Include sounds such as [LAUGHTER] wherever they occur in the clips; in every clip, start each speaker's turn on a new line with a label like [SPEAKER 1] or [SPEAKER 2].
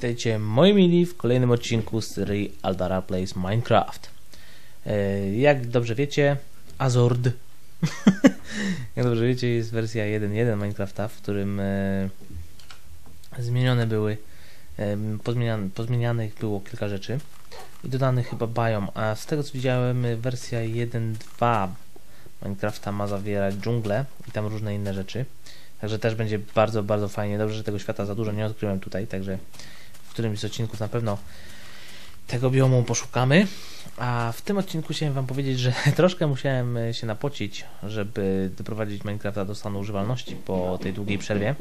[SPEAKER 1] Witajcie moi mili w kolejnym odcinku z serii Aldara Plays Minecraft. E, Jak dobrze wiecie, Azord. [LAUGHS] Jak dobrze wiecie, jest wersja 1.1 Minecrafta, w którym e, zmienione były, e, pozmienianych było kilka rzeczy i dodanych chyba biom, a z tego co widziałem, wersja 1.2 Minecrafta ma zawierać dżunglę i tam różne inne rzeczy. Także też będzie bardzo, bardzo fajnie. Dobrze, że tego świata za dużo nie odkryłem tutaj, także w którymś z odcinków na pewno tego biomu poszukamy. A w tym odcinku chciałem Wam powiedzieć, że [LAUGHS] troszkę musiałem e, się napocić, żeby doprowadzić Minecrafta do stanu używalności po tej długiej przerwie.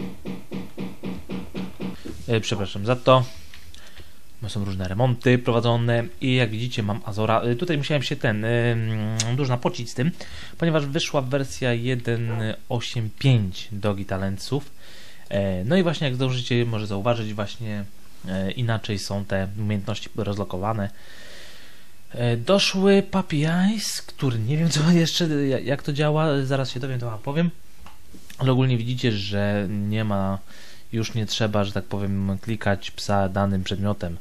[SPEAKER 1] E, Przepraszam za to. Są różne remonty prowadzone i jak widzicie mam Azora. E, Tutaj musiałem się ten y, dużo napocić z tym, ponieważ wyszła wersja 1.8.5 Dogi Talentsów. E, No i właśnie jak zdążycie może zauważyć właśnie inaczej są te umiejętności rozlokowane. E, Doszły Eyes, który nie wiem [LAUGHS] co jeszcze, ja- jak to działa, zaraz się dowiem, to wam powiem. Ale ogólnie widzicie, że nie ma, już nie trzeba, że tak powiem, klikać psa danym przedmiotem.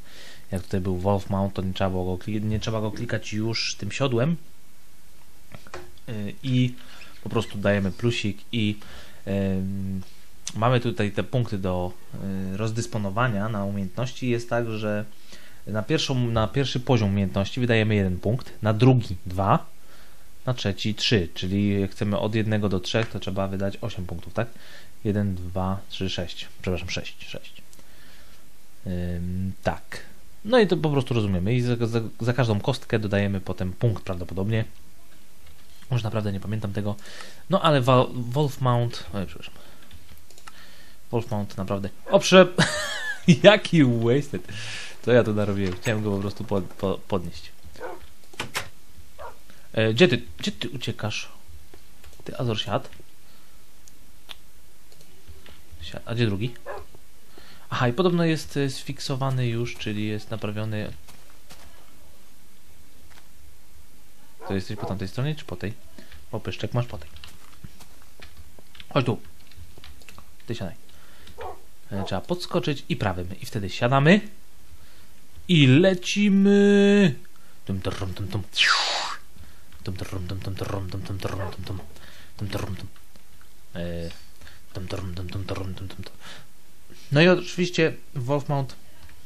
[SPEAKER 1] Jak tutaj był Wolf Mount, to nie trzeba, go, nie trzeba go klikać już tym siodłem. Y, I po prostu dajemy plusik i mamy tutaj te punkty do y, rozdysponowania na umiejętności. Jest tak, że na, pierwszą, na pierwszy poziom umiejętności wydajemy jeden punkt, na drugi dwa, na trzeci trzy, czyli jak chcemy od jednego do trzech, to trzeba wydać 8 punktów, tak? 1, 2, 3, 6. Przepraszam, 6. 6. Ym, tak. No i to po prostu rozumiemy. I za, za, za każdą kostkę dodajemy potem punkt prawdopodobnie. Już naprawdę nie pamiętam tego. No ale Wal- Wolf Mount. Oj, przepraszam. Wolf Mount naprawdę. O, prze... [LAUGHS] Jaki wasted. Co ja tu narobiłem? Chciałem go po prostu pod, po, podnieść. E, gdzie ty? Gdzie ty uciekasz? Ty Azor siad? Siad. A gdzie drugi? Aha, i podobno jest e, sfiksowany już, czyli jest naprawiony. To jesteś po tamtej stronie, czy po tej? O, pyszczek masz po tej. Chodź tu. Ty siadaj. E, Trzeba podskoczyć i prawym. I wtedy siadamy. I lecimy. Tum, tum, tum. Tum, tum, tum, tum, tum, tum, tum. Tum, tum. E, tum, tum, tum, tum, tum, tum. No i oczywiście Wolfmount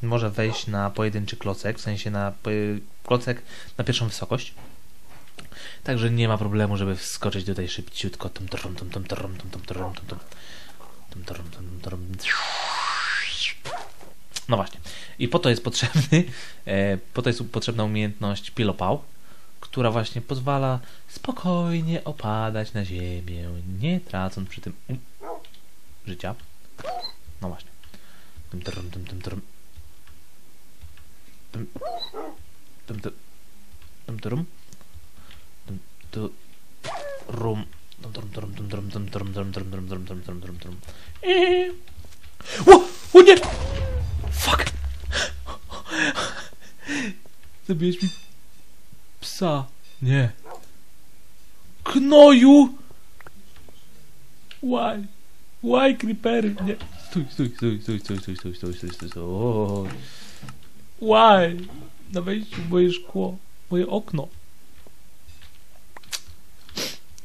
[SPEAKER 1] może wejść na pojedynczy klocek, w sensie na klocek na pierwszą wysokość. Także nie ma problemu, żeby wskoczyć tutaj szybciutko. Tum, tum, tum, tum, tum, tum, tum. Tum, tum. No właśnie. I po to jest potrzebny, e, po to jest potrzebna umiejętność pilopał, która właśnie pozwala spokojnie opadać na ziemię, nie tracąc przy tym życia. No właśnie. Tum, tum, trum. Tum, tum, tum, tum, trum. Tum, tu, rum. Tum, trum, tum, trum, trum, trum, trum, trum, trum, trum, trum, trum. Eee. O! O nie! Fuck! Zabijesz mi psa. Nie. Knoju! Why? Why creepery? Nie. Stój, stój, stój, stój, stój, stój, stój, stój, stój, stój, stój. Why? Na wejściu moje szkło, moje okno.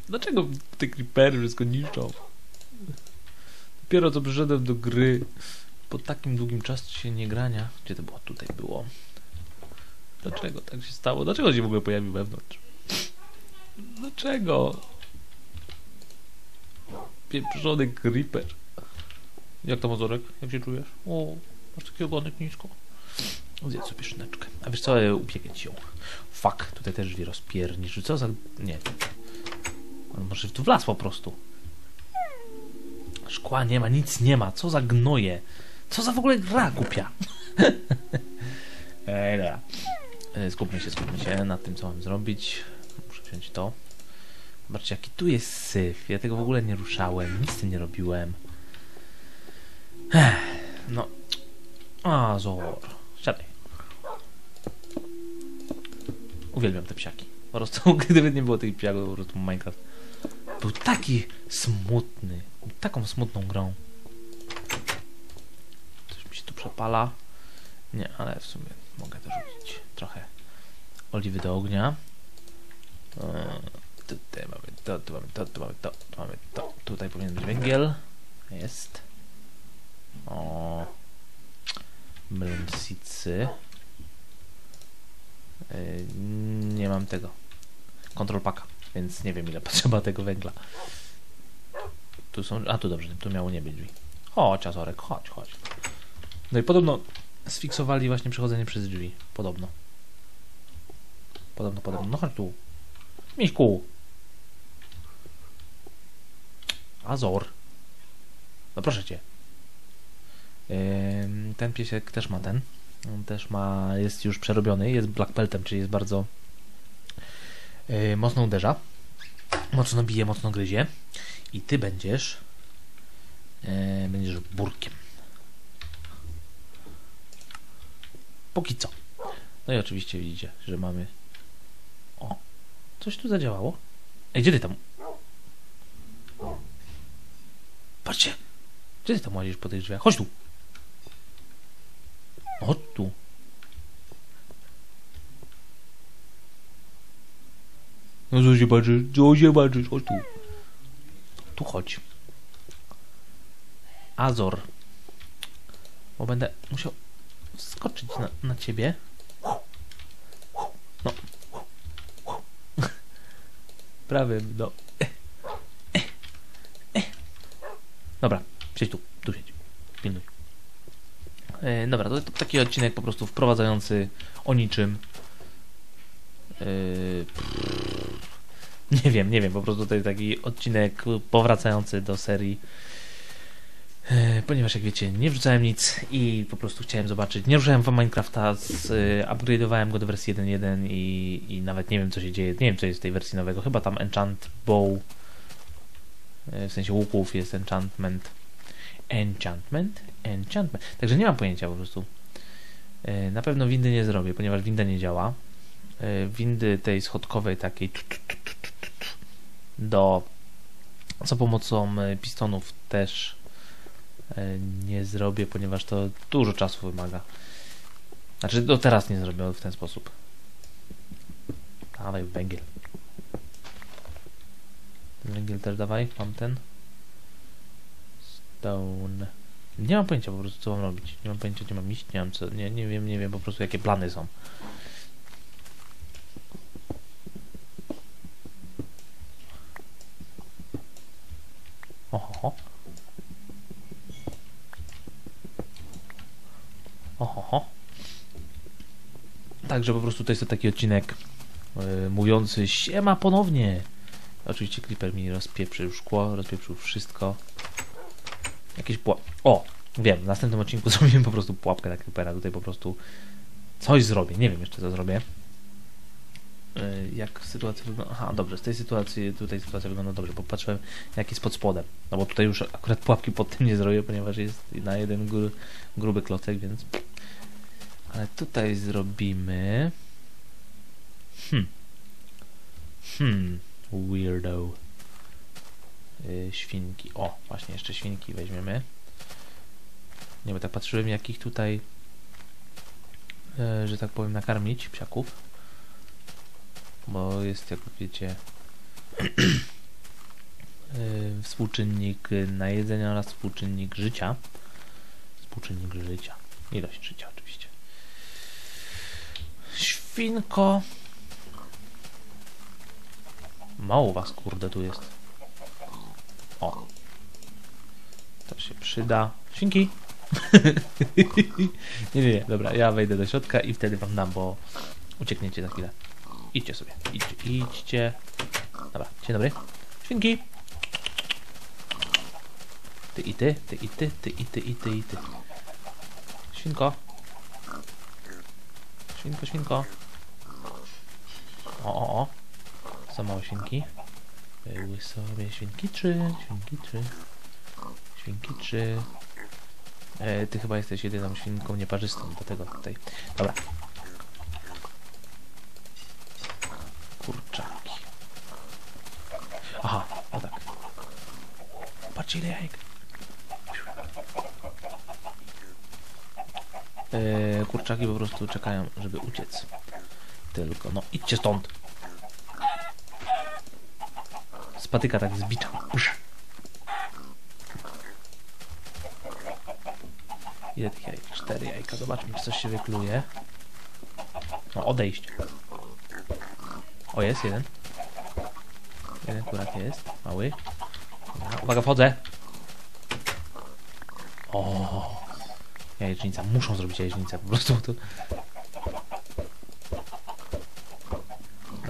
[SPEAKER 1] Dlaczego te creepery wszystko niszczą? Dopiero co przyszedłem do gry po takim długim czasie nie grania. Gdzie to było? Tutaj było. Dlaczego tak się stało? Dlaczego się w ogóle pojawił wewnątrz? Dlaczego? Pieprzony creeper. Jak to Mazurek? Jak się czujesz? O, masz taki ogonek nisko. Zjedz sobie szyneczkę. A wiesz co, upiekę ci ją. Fuck, tutaj też drzwi rozpiernisz. Co za... Nie. Może tu wlazł po prostu. Szkła nie ma, nic nie ma. Co za gnoje. Co za w ogóle gra głupia. [LAUGHS] Ej, dobra. E, Skupmy się, skupmy się nad tym, co mam zrobić. Muszę wziąć to. Zobaczcie, jaki tu jest syf. Ja tego w ogóle nie ruszałem. Nic z tym nie robiłem. No. Azor. Siadaj. Uwielbiam te psiaki. Po prostu, [LAUGHS] gdyby nie było tych psiaków, po prostu Minecraft był taki smutny. Taką smutną grą. Coś mi się tu przepala. Nie, ale w sumie mogę dorzucić trochę oliwy do ognia. E, Tutaj mamy to, tu mamy to, tu mamy to, tu mamy to. Tutaj powinien być węgiel. Jest. O. Mlęsicy. Yy, nie mam tego. Control packa, więc nie wiem ile [LAUGHS] potrzeba tego węgla. Tu są. A tu dobrze, tu miało nie być drzwi. Chodź, Azorek, chodź, chodź. No i podobno sfiksowali właśnie przechodzenie przez drzwi. Podobno. Podobno, podobno. No chodź tu. Miśku. Azor. No proszę cię. Ten piesek też ma ten. On też ma, jest już przerobiony, jest black beltem, czyli jest bardzo yy, mocno uderza. Mocno bije, mocno gryzie. I ty będziesz yy, będziesz burkiem. Póki co. No i oczywiście widzicie, że mamy o, coś tu zadziałało. Ej, gdzie ty tam? Patrzcie! Gdzie ty tam łazisz po tych drzwiach? Chodź tu! Chodź tu. No co się patrzysz? Co patrzysz? Chodź tu. Tu chodź. Azor. Bo będę musiał skoczyć na, na ciebie. No. [LAUGHS] Prawym, no. Dobra, siedź tu, tu siedź. Pilnuj. E, dobra, to, to taki odcinek po prostu wprowadzający o niczym. E, [LAUGHS] nie wiem, nie wiem, po prostu to jest taki odcinek powracający do serii. E, ponieważ jak wiecie, nie wrzucałem nic i po prostu chciałem zobaczyć. Nie ruszałem wam Minecrafta, e, upgrade'owałem go do wersji 1.1 i, i nawet nie wiem co się dzieje. Nie wiem co jest w tej wersji nowego. Chyba tam enchant bow e, w sensie łuków jest enchantment. Enchantment? Enchantment. Także nie mam pojęcia po prostu. Na pewno windy nie zrobię, ponieważ winda nie działa. Windy tej schodkowej takiej tu, tu, tu, do za pomocą e, pistonów też e, nie zrobię, ponieważ to dużo czasu wymaga. Znaczy, do teraz nie zrobię w ten sposób. Dawaj węgiel. Ten węgiel też dawaj, mam ten. Stone. Nie mam pojęcia po prostu co mam robić. Nie mam pojęcia gdzie mam iść, nie mam co. Nie, nie wiem, nie wiem po prostu jakie plany są. Także po prostu to jest taki odcinek yy, mówiący siema ponownie. Oczywiście Clipper mi rozpieprzył szkło, rozpieprzył wszystko. Jakieś pułap... O! Wiem, w następnym odcinku [LAUGHS] zrobimy po prostu pułapkę na Creepera. Tutaj po prostu coś zrobię. Nie wiem jeszcze co zrobię. Yy, Jak sytuacja wygląda... Aha, dobrze, z tej sytuacji, tutaj sytuacja wygląda dobrze, bo patrzyłem jak jest pod spodem. No bo tutaj już akurat pułapki pod tym nie zrobię, ponieważ jest na jeden gru, gruby klocek, więc... Ale tutaj zrobimy... Hmm. Hmm. Weirdo. Yy, świnki. O, właśnie jeszcze świnki weźmiemy. Nie, bo tak patrzyłem jakich tutaj, yy, że tak powiem, nakarmić psiaków. Bo jest, jak wiecie, yy, [CLEARS THROAT] współczynnik na jedzenie oraz współczynnik życia. Współczynnik życia. Ilość życia oczywiście. Świnko. Mało was, kurde, tu jest. O. To się przyda. Świnki. [LAUGHS] nie, nie, nie. Dobra, ja wejdę do środka i wtedy wam dam, bo uciekniecie za chwilę. Idźcie sobie. Idźcie, idźcie. Dobra, dzień dobry. Świnki. Ty i ty, ty i ty, ty i ty i ty i ty. Świnko. Świnko, świnko. O, o. Za małe świnki. Były sobie świnki trzy, świnki trzy. Świnki trzy. E, ty chyba jesteś jedyną świnką nieparzystą do tego tutaj. Dobra. Kurczaki. Aha, o tak. Patrzcie ile jajek. Yy, kurczaki po prostu czekają, żeby uciec. Tylko, no idźcie stąd. Spatyka tak z bicza. Psz. Ile tych jajek? Cztery jajka. Zobaczmy, czy coś się wykluje. No, odejść. O, jest jeden. Jeden kurak jest. Mały. Dobra, uwaga, wchodzę. O, jajecznica. Muszą zrobić jajecznicę po prostu. To...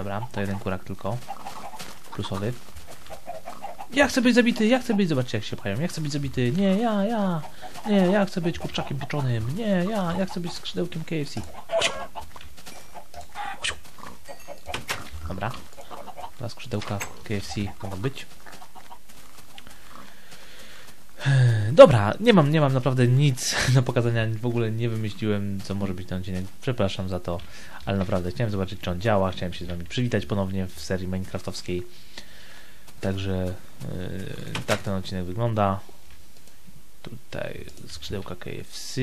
[SPEAKER 1] Dobra, to jeden kurak tylko. Plusowy. Ja chcę być zabity, ja chcę być, zobaczcie jak się pchają, ja chcę być zabity, nie, ja, ja, nie, ja chcę być kurczakiem pieczonym, nie, ja, ja chcę być skrzydełkiem KFC. Dobra, dwa skrzydełka KFC mogą być. Dobra, nie mam, nie mam naprawdę nic [LAUGHS] do pokazania, w ogóle nie wymyśliłem, co może być ten odcinek. Przepraszam za to, ale naprawdę chciałem zobaczyć, czy on działa, chciałem się z wami przywitać ponownie w serii minecraftowskiej. Także yy, tak ten odcinek wygląda. Tutaj skrzydełka KFC.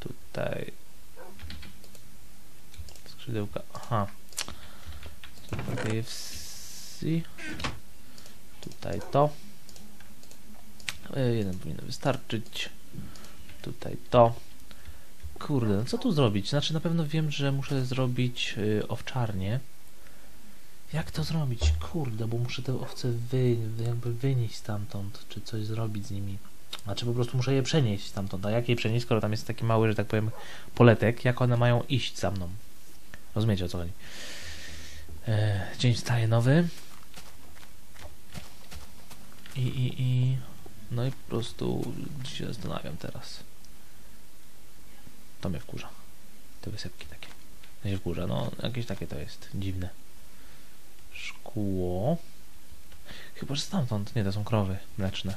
[SPEAKER 1] Tutaj skrzydełka. Aha. Skrzydełka KFC. Tutaj to. Yy, jeden powinien wystarczyć. Tutaj to. Kurde, no co tu zrobić? Znaczy na pewno wiem, że muszę zrobić yy, owczarnię. Jak to zrobić? Kurde, bo muszę te owce wy, jakby wynieść stamtąd, czy coś zrobić z nimi. Znaczy po prostu muszę je przenieść stamtąd. A jak je przenieść, skoro tam jest taki mały, że tak powiem, poletek, jak one mają iść za mną? Rozumiecie o co chodzi? Eee, dzień wstaje nowy. I, i, i... No i po prostu się zastanawiam teraz. To mnie wkurza. Te wysepki takie. To się wkurza, no jakieś takie to jest dziwne szkło. Chyba, że stamtąd. Nie, to są krowy mleczne.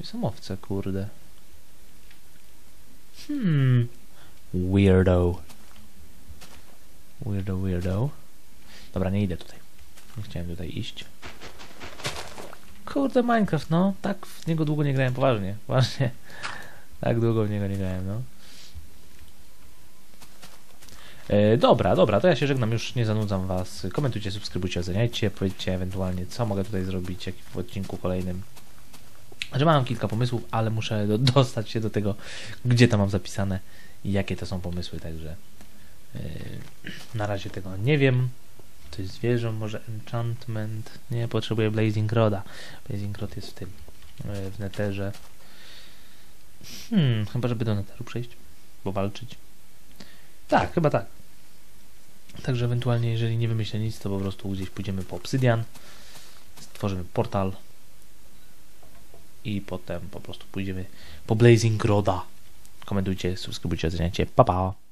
[SPEAKER 1] I są owce, kurde. Hmm. Weirdo. Weirdo, weirdo. Dobra, nie idę tutaj. Nie chciałem tutaj iść. Kurde, Minecraft, no. Tak w niego długo nie grałem, poważnie. Poważnie. Tak długo w niego nie grałem, no. E, dobra, dobra, to ja się żegnam, już nie zanudzam Was. Komentujcie, subskrybujcie, oceniajcie, powiedzcie ewentualnie, co mogę tutaj zrobić w odcinku kolejnym. Że mam kilka pomysłów, ale muszę do, [LAUGHS] dostać się do tego, gdzie to mam zapisane i jakie to są pomysły, także yy, na razie tego nie wiem. Coś zwierzę, może enchantment. Nie, potrzebuję Blazing Roda. Blazing Rod jest w tym, yy, w neterze. Hmm, chyba żeby do neteru przejść, bo walczyć. Tak, chyba tak. Także ewentualnie, jeżeli nie wymyślę nic, to po prostu gdzieś pójdziemy po obsydian, stworzymy portal i potem po prostu pójdziemy po Blazing Roda. Komentujcie, subskrybujcie, oceniajcie. Pa, pa!